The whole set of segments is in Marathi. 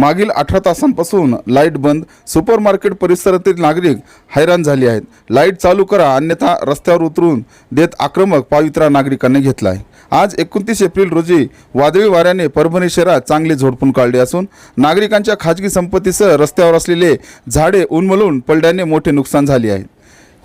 मागील अठरा तासांपासून लाइट बंद सुपर मार्केट परिसरातील नागरिक हैराण झाले आहेत. लाइट चालू करा अन्यथा रस्त्यावर उतरून देत आक्रमक पावित्रा नागरिकांनी घेतला आहे आज एकोणतीस एप्रिल रोजी वादळी वाऱ्याने परभणी शहरात चांगले झोडपून काढले असून नागरिकांच्या खाजगी संपत्तीसह रस्त्यावर असलेले झाडे उन्मलून पडल्याने मोठे नुकसान झाले आहे.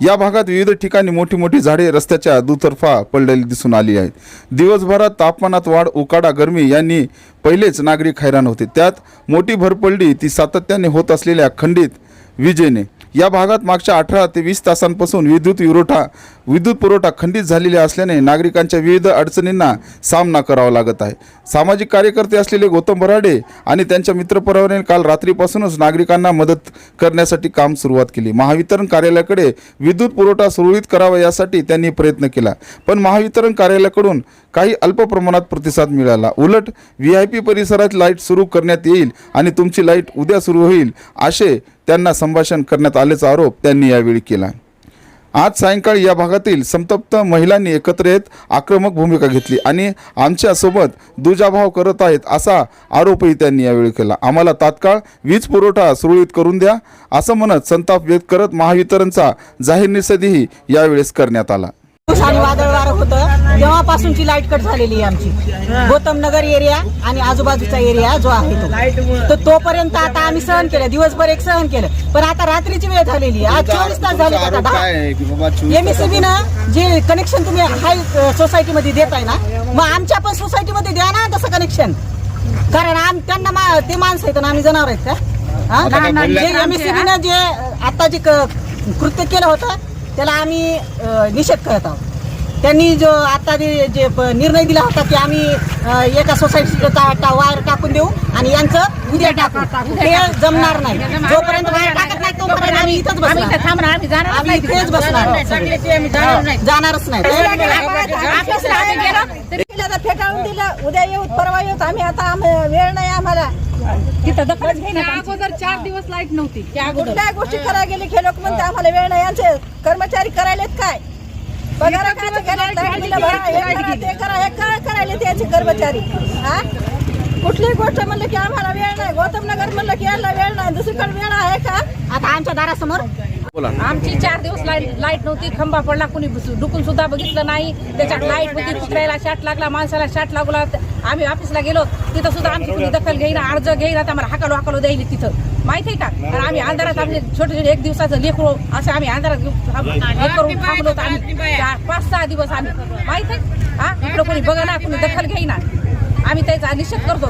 या भागात विविध ठिकाणी मोठी मोठी झाडे रस्त्याच्या दुतर्फा पडलेली दिसून आली आहेत दिवसभरात तापमानात वाढ उकाडा गरमी यांनी पहिलेच नागरिक हैराण होते. त्यात मोठी भर पडली ती सातत्याने होत असलेल्या खंडित विजेने. या भागात मागच्या अठरा ते वीस तासांपासून विद्युत पुरवठा विद्युत पुरवठा खंडित झालेला असल्याने नागरिकांच्या विविध अडचणींना सामना करावा लागत आहे. सामाजिक कार्यकर्ते असलेले गौतम बराडे आणि त्यांच्या मित्रपरिवाराने काल रात्रीपासूनच नागरिकांना मदत करण्यासाठी काम सुरुवात केली. महावितरण कार्यालयाकडे विद्युत पुरवठा सुरळीत करावा यासाठी त्यांनी प्रयत्न केला. पण महावितरण कार्यालयाकडून काही अल्प प्रमाणात प्रतिसाद मिळाला. उलट व्ही आय पी परिसरात लाइट सुरू करण्यात येईल आणि तुमची लाइट उद्या सुरू होईल असे त्यांना संभाषण करण्यात आल्याचा आरोप त्यांनी यावेळी केला. आज सायंकाळी या भागातील संतप्त महिलांनी एकत्र येत आक्रमक भूमिका घेतली आणि आमच्यासोबत दुजाभाव करत आहेत असा आरोपही त्यांनी यावेळी केला. आम्हाला तात्काळ वीज पुरवठा सुरळीत करून द्या असं म्हणत संताप व्यक्त करत महावितरणचा जाहीर निषेधही यावेळेस करण्यात आला. पाऊस आणि वादळ वारं होतं. तेव्हापासूनची लाइट कट झालेली आहे आमची. गौतम नगर एरिया आणि आजूबाजूचा एरिया जो आहे तो. तर तोपर्यंत आता आम्ही सहन केलं. दिवसभर एक सहन केलं. पण आता रात्रीची वेळ झालेली आहे. आज चोवीस तास झाले आता दहा. एमएससीबी ना जे कनेक्शन तुम्ही हाय सोसायटी मध्ये देताय ना मग आमच्या पण सोसायटी मध्ये द्या ना तसं कनेक्शन कारण आम त्यांना मा- ते माणसं आहेत ना आम्ही जनावर आहेत का? जे एमएससीबी ना जे आता जे कृत्य केलं होतं त्याला आम्ही निषेध करत आहोत. त्यांनी जो आता जे निर्णय दिला होता की आम्ही एका सोसायटीचा वायर टाकून देऊ आणि यांचं उद्या टाकू. ते जमणार नाही. जोपर्यंत वायर टाकत नाही तोपर्यंत आम्ही इथंच बसणार. आम्ही इथेच बसणार. जाणारच नाही. फेटाळून दिलं. उद्या येऊ परवा येऊ आम्ही आता वेळ नाही आम्हाला. अगोदर चार दिवस लाइट नव्हती. कुठल्या गोष्टी करायला गेले लोक म्हणते आम्हाला वेळ नाही. यांचे कर्मचारी करायलेत काय? पगार काय करा, हे काय करायले त्याचे कर्मचारी हा? कुठलीही गोष्ट म्हणलं की आम्हाला वेळ नाही. गौतम नगर म्हणलं की वेळ नाही. दुसरीकडे वेळ आहे का? आता आमच्या दारासमोर. आमची चार दिवस लाइट लाइट नव्हती. खंबा पडला कुणी डुकून सुद्धा बघितलं नाही. त्याच्यात लाइट होती कुत्र्याला शाट लागला माणसाला शाट लागला. आम्ही ऑफिसला गेलो. तिथं सुद्धा आमची कुणी दखल घेईना अर्ज घेईना आम्हाला हाकालो हाकालो द्यायली तिथं. माहिती आहे का? कारण आम्ही अंधारात आमचे छोटे छोटे एक दिवसाचं लेकरू असं आम्ही अंधारात करून थांबलो. होतो आम्ही पाच सहा दिवस आम्ही माहिती आहे? हा? इकडं कोणी बघा ना कुणी दखल घेईना. आम्ही त्याचा निषेध करतो.